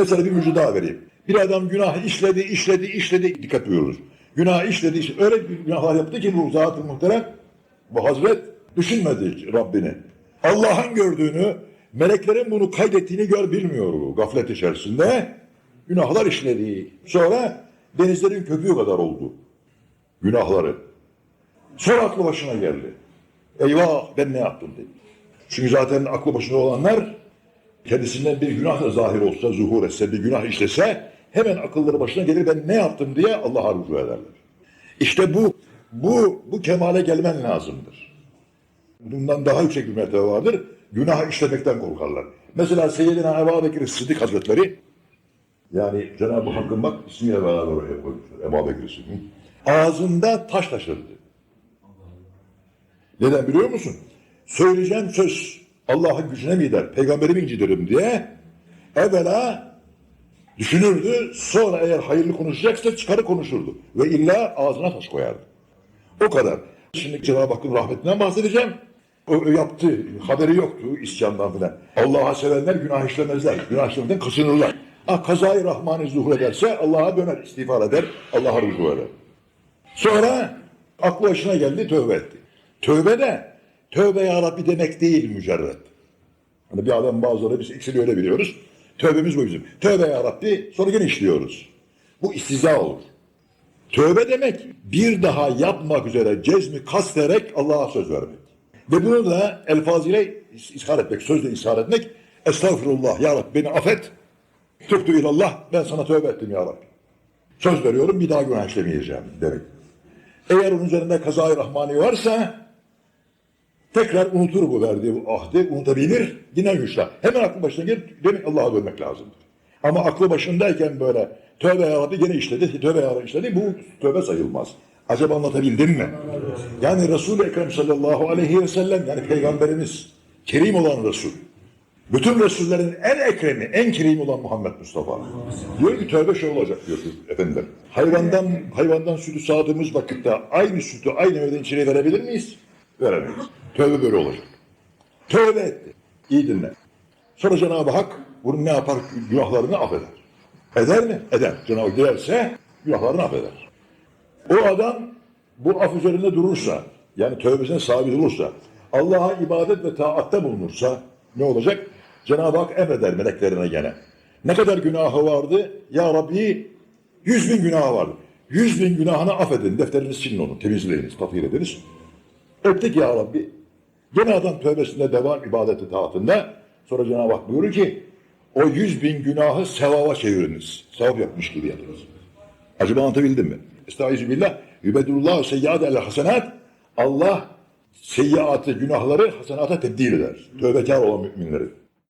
Mesela bir müjde daha vereyim. Bir adam günah işledi, işledi, işledi. Dikkat buyurunuz. Günah işledi, işledi. Öyle bir günahlar yaptı ki bu zat-ı muhterem, bu hazret düşünmedi Rabbini. Allah'ın gördüğünü, meleklerin bunu kaydettiğini gör bilmiyor bu gaflet içerisinde. Günahlar işledi. Sonra denizlerin köpüğü kadar oldu. Günahları. Sonra aklı başına geldi. Eyvah ben ne yaptım dedi. Çünkü zaten aklı başında olanlar kendisinden bir günah da zahir olsa, zuhur etse, bir günah işlese hemen akılları başına gelir ben ne yaptım diye Allah'a rücu ederler. İşte bu, bu, bu kemale gelmen lazımdır. Bundan daha yüksek bir mertebe vardır. Günah işlemekten korkarlar. Mesela Seyyidina Ebu Bekir Sıddık Hazretleri yani Cenab-ı Hakk'ın bak ismiyle beraber oraya koymuşlar. Ebu Bekir Sıddık. Ağzında taş taşırdı. Neden biliyor musun? Söyleyeceğim söz Allah'ın gücüne mi gider, peygamberi mi incitirim diye evvela düşünürdü, sonra eğer hayırlı konuşacaksa çıkarı konuşurdu. Ve illa ağzına taş koyardı. O kadar. Şimdi Cenab-ı Hakk'ın rahmetinden bahsedeceğim. O, yaptı, haberi yoktu isyandan filan. Allah'a sevenler günah işlemezler, günah işlemekten kaçınırlar. Ah kazayı rahmani zuhur ederse Allah'a döner, istiğfar eder, Allah'a rücu eder. Sonra aklı başına geldi, tövbe etti. Tövbe de, tövbe ya Rabbi demek değil mücerret. Hani bir adam bazıları biz ikisini öyle biliyoruz. Tövbemiz bu bizim. Tövbe ya Rabbi, sonra gene işliyoruz. Bu istiza olur. Tövbe demek bir daha yapmak üzere cezmi kastederek Allah'a söz vermek. Ve bunu da elfazıyla ishar etmek, sözle ishar etmek. Estağfurullah ya Rabbi beni affet. Tüptü ilallah ben sana tövbe ettim ya Rabbi. Söz veriyorum bir daha günah işlemeyeceğim demek. Eğer onun üzerinde kazayı rahmani varsa tekrar unutur bu verdiği ahdi, unutabilir, yine güçler. Hemen aklı başına gelip demek Allah'a dönmek lazımdır. Ama aklı başındayken böyle tövbe ya Rabbi gene işledi, tövbe ya Rabbi işledi, bu tövbe sayılmaz. Acaba anlatabildim mi? Yani Resul-i Ekrem sallallahu aleyhi ve sellem, yani Peygamberimiz, kerim olan Resul. Bütün Resullerin en ekremi, en kerim olan Muhammed Mustafa. Diyor ki tövbe şey olacak diyor efendim. Hayvandan hayvandan sütü sağdığımız vakitte aynı sütü aynı evden içine verebilir miyiz? Veremeyiz. Tövbe böyle olacak. Tövbe etti. İyi dinle. Sonra Cenab-ı Hak bunu ne yapar? Günahlarını affeder. Eder mi? Eder. Cenab-ı Hak günahlarını affeder. O adam bu af üzerinde durursa, yani tövbesine sabit olursa, Allah'a ibadet ve taatte bulunursa ne olacak? Cenab-ı Hak emreder meleklerine gene. Ne kadar günahı vardı? Ya Rabbi yüz bin günahı vardı. Yüz bin günahını affedin. Defteriniz silin onu. Temizleyiniz, tatil ediniz. Ettik ya Rabbi. Gene adam tövbesinde devam ibadeti taatında. Sonra Cenab-ı Hak buyurur ki o yüz bin günahı sevaba çeviriniz. Sevap yapmış gibi yapınız. Acaba anlatabildim mi? Estaizu billah. Yübedullahu seyyiat el hasenat. Allah seyyiatı, günahları hasenata tebdil eder. Tövbekar olan müminleri.